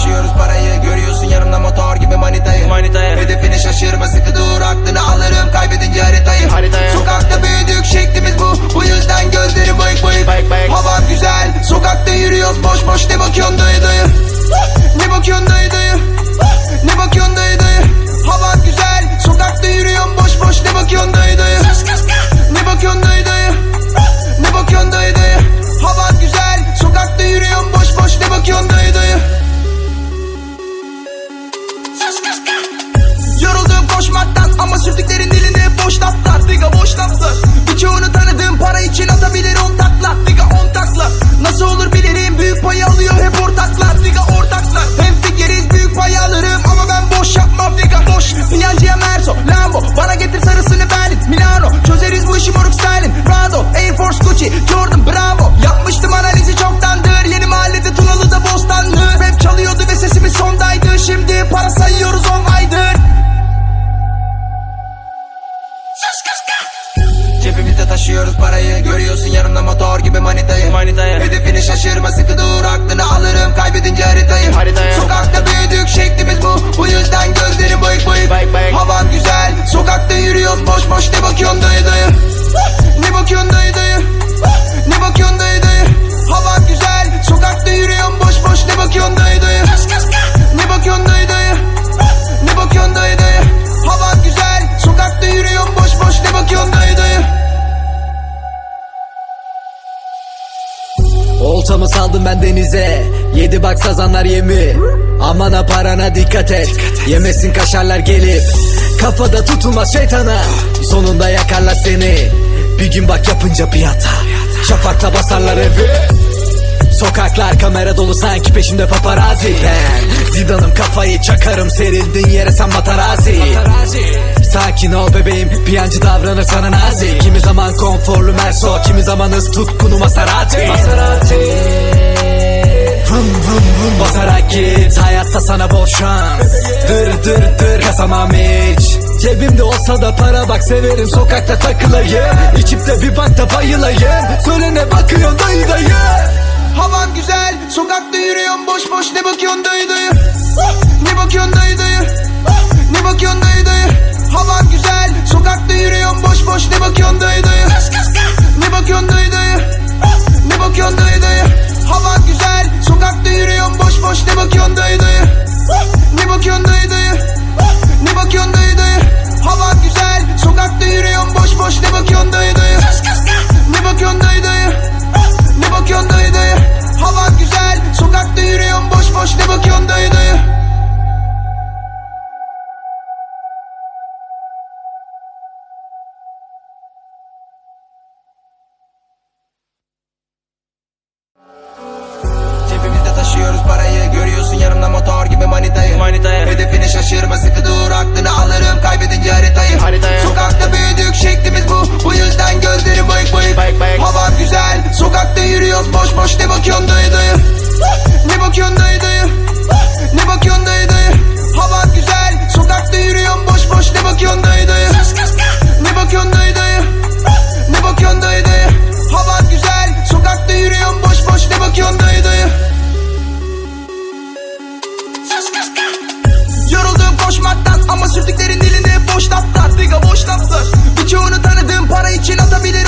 Taşıyoruz parayı. Görüyorsun yanımda motor gibi manitayı, manitayı. Hedefini şaşırma sıkı dur aklını alırım. Kaybedince sürtüklerin dilinde boş laflar Diga boş laflar Birçoğunu tanıdığım para için atabilir on takla. Diga on takla. Nasıl olur bilir daldım ben denize. Yedi bak sazanlar yemi. Amana parana dikkat et, dikkat et. Yemesin kaşarlar gelip. Kafada tutulmaz şeytana. Sonunda yakarlar seni. Bir gün bak yapınca piyata Şafakta basarlar evi. Sokaklar kamera dolu sanki peşimde paparazzi. Ben Zidane'ım kafayı çakarım. Serildin yere sen matarazi. Sakin ol bebeğim Piyancı davranır sana nazik. Kimi zaman konforlu merso Kimi zaman hız tutkunuma sarati Maserati. Vım vım vım basarak git Hayatta sana bol şans. Dır dır dır kasamam hiç Cebimde olsa da para bak severim Sokakta takılayım İçip de bir bankta bayılayım Söyle ne bakıyorsun dayı dayı? Havan güzel sokakta yürüyorum boş boş ne bakıyorsun dayı dayı? Yanında motor gibi manitayı. Hedefini şaşırma sıkı dur aklını alırım Kaybedince harita sürdüklerin dilinde boş laflar Diga boş laflar Birçoğunu tanıdığım para için atabilir